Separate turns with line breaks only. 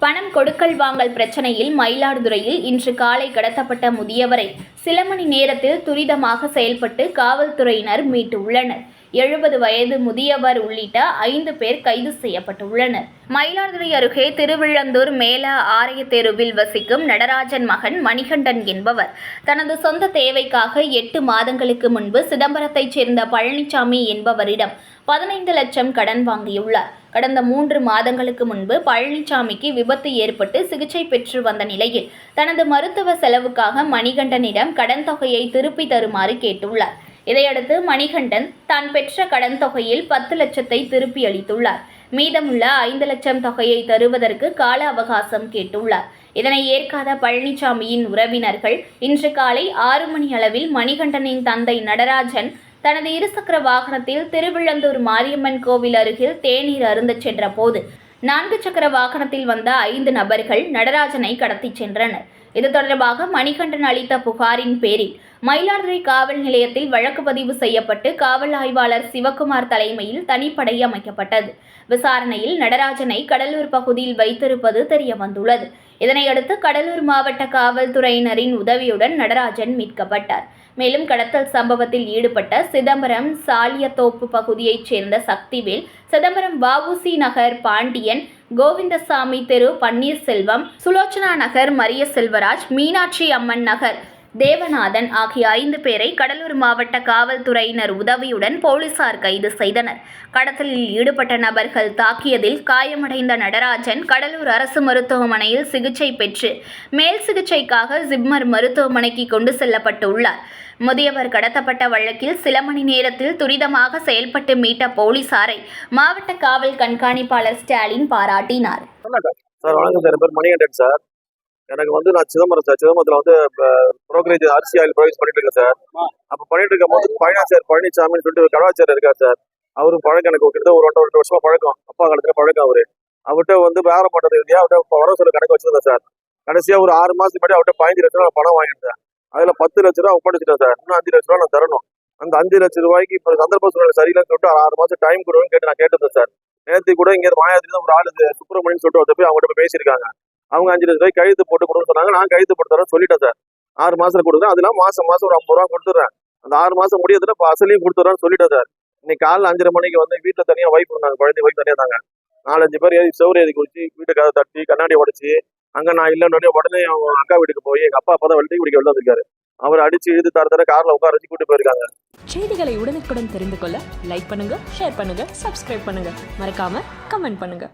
பணம் கொடுக்கல் வாங்கல் பிரச்சனையில் மயிலாடுதுறையில் இன்று காலை கடத்தப்பட்ட முதியவரை சில மணி நேரத்தில் துரிதமாக செயல்பட்டு காவல்துறையினர் மீட்டுள்ளனர் எழுபது வயது முதியவர் உள்ளிட்ட ஐந்து பேர் கைது செய்யப்பட்டுள்ளனர். மயிலாடுதுறை அருகே திருவிழந்தூர் மேல ஆரிய தெருவில் வசிக்கும் நடராஜன் மகன் மணிகண்டன் என்பவர் தனது சொந்த தேவைக்காக எட்டு மாதங்களுக்கு முன்பு சிதம்பரத்தைச் சேர்ந்த பழனிசாமி என்பவரிடம் பதினைந்து லட்சம் கடன் வாங்கியுள்ளார். கடந்த மூன்று மாதங்களுக்கு முன்பு பழனிசாமிக்கு விபத்து ஏற்பட்டு சிகிச்சை பெற்று வந்த நிலையில் தனது மருத்துவ செலவுக்காக மணிகண்டனிடம் கடன் தொகையை திருப்பி தருமாறு கேட்டுள்ளார். இதையடுத்து மணிகண்டன் தான் பெற்ற கடன் தொகையில் பத்து லட்சத்தை திருப்பி அளித்துள்ளார். மீதமுள்ள ஐந்து லட்சம் தொகையை தருவதற்கு கால அவகாசம் கேட்டுள்ளார். இதனை ஏற்காத பழனிசாமியின் உறவினர்கள் இன்று காலை ஆறு மணி அளவில் மணிகண்டனின் தந்தை நடராஜன் தனது இருசக்கர வாகனத்தில் திருவிழந்தூர் மாரியம்மன் கோவில் அருகில் தேநீர் அருந்தச் சென்ற போது நான்கு சக்கர வாகனத்தில் வந்த ஐந்து நபர்கள் நடராஜனை கடத்திச் சென்றனர். இது தொடர்பாக மணிகண்டன் அளித்த புகாரின் பேரில் மயிலாடுதுறை காவல் நிலையத்தில் வழக்கு பதிவு செய்யப்பட்டு காவல் ஆய்வாளர் சிவக்குமார் தலைமையில் தனிப்படை அமைக்கப்பட்டது. விசாரணையில் நடராஜனை கடலூர் பகுதியில் வைத்திருப்பது தெரியவந்துள்ளது. இதனையடுத்து கடலூர் மாவட்ட காவல்துறையினரின் உதவியுடன் நடராஜன் மீட்கப்பட்டார். மேலும் கடத்தல் சம்பவத்தில் ஈடுபட்ட சிதம்பரம் சாலியத்தோப்பு பகுதியைச் சேர்ந்த சக்திவேல் சிதம்பரம் வஉசி நகர் பாண்டியன் கோவிந்தசாமி தெரு பன்னீர்செல்வம் சுலோச்சனா நகர் மரிய செல்வராஜ் மீனாட்சி அம்மன் நகர். தேவநாதன் ஆகிய ஐந்து பேரை கடலூர் மாவட்ட காவல்துறையினர் உதவியுடன் போலீசார் கைது செய்தனர். கடத்தலில் ஈடுபட்ட நபர்கள் தாக்கியதில் காயமடைந்த நடராஜன் கடலூர் அரசு மருத்துவமனையில் சிகிச்சை பெற்று மேல் சிகிச்சைக்காக ஜிப்மர் மருத்துவமனைக்கு கொண்டு செல்லப்பட்டுள்ளார். முதியவர் கடத்தப்பட்ட வழக்கில் சில மணி நேரத்தில் துரிதமாக செயல்பட்டு மீட்ட போலீசாரை மாவட்ட காவல் கண்காணிப்பாளர் ஸ்டாலின் பாராட்டினார்.
சார் வணக்கம் சார். பேர் மணிகண்டன் சார். எனக்கு வந்து நான் சிதம்பரம் சார் சிதம்பரத்தில் வந்து ப்ரோக்கரேஜ் அரிசி ஆயில் ப்ரொவைஸ் பண்ணிட்டு இருக்கேன் சார் அப்போ பண்ணிட்டு இருக்கும் போது பழனிசார் பழனிசாமின்னு சொல்லிட்டு ஒரு கடாச்சார் இருக்கார் சார் அவரும் பழக்கம் எனக்கு. கிட்ட ஒரு ஒன்றரை ரெண்டு வருஷமா பழக்கம். அப்பா காலத்துல பழக்கம் அவரு. அவர்கிட்ட வந்து வியாபாரம் பண்றது இல்லையா அவர்கிட்ட வர சொல்ல கணக்கு வச்சிருந்தேன் சார் கடைசியா ஒரு ஆறு மாசத்துக்கு முன்னாடி அவர்கிட்ட பதினஞ்சு லட்ச ரூபா நான் பணம் வாங்கியிருந்தேன் அதுல பத்து லட்ச ரூபா ஒப்படைச்சிட்டேன் சார் இன்னும் அஞ்சு லட்ச ரூபா நான் தரணும். அந்த அஞ்சு லட்ச ரூபாய்க்கு இப்போ சந்தர்ப்ப சூழ்நிலை சரியில்லைன்னு சொல்லிட்டு ஆறு மாசம் டைம் கொடுன்னு கேட்டு நான் கேட்டிருந்தேன் சார் நேற்று கூட இங்க மாயாவதி ஒரு ஆளு சுப்பிரமணியன் சொல்லிட்டு ஒருத்தர் போய் அவங்ககிட்ட போய் பேசியிருக்காங்க. அவங்க அஞ்சு லட்ச ரூபாய் கழுத்து போட்டு கொடுன்னு சொன்னாங்க. நான் கழுத்து போட்டு தரேன் சொல்லிட்டேன் சார். ஆறு மாசத்துல கொடுக்குறேன். அதெல்லாம் மாசம் மாசம் ஒரு ஐம்பது ரூபா கொடுத்துறேன். அந்த ஆறு மாசம் முடியறதுல இப்போ அசலையும் கொடுத்துட்றேன்னு சொல்லிட்டேன் சார். இன்னைக்கு காலைல அஞ்சரை மணிக்கு வந்து வீட்டுல தனியா வைப் இருந்தாங்க. குழந்தை வைப் தனியா தாங்க நாலஞ்சு பேர் ஏறி செவ்வறு ஏறி குடிச்சு வீட்டு கதை தட்டி கண்ணாடி உடைச்சு அங்க நான் இல்லைன்னு உடனே அவங்க அக்கா வீட்டுக்கு போய் எங்க அப்பா அப்பதான் வெள்ளி குடிக்க வெளில வந்திருக்காரு. அவர் அடிச்சு இழுத்து தர தர கார்ல உட்கார வச்சு கூட்டு போயிருக்காங்க.
செய்திகளை உடனுக்குடன் தெரிந்து கொள்ள லைக் பண்ணுங்க ஷேர் பண்ணுங்க சப்ஸ்கிரைப் பண்ணுங்க. மறக்காம கமெண்ட் பண்ணுங்க.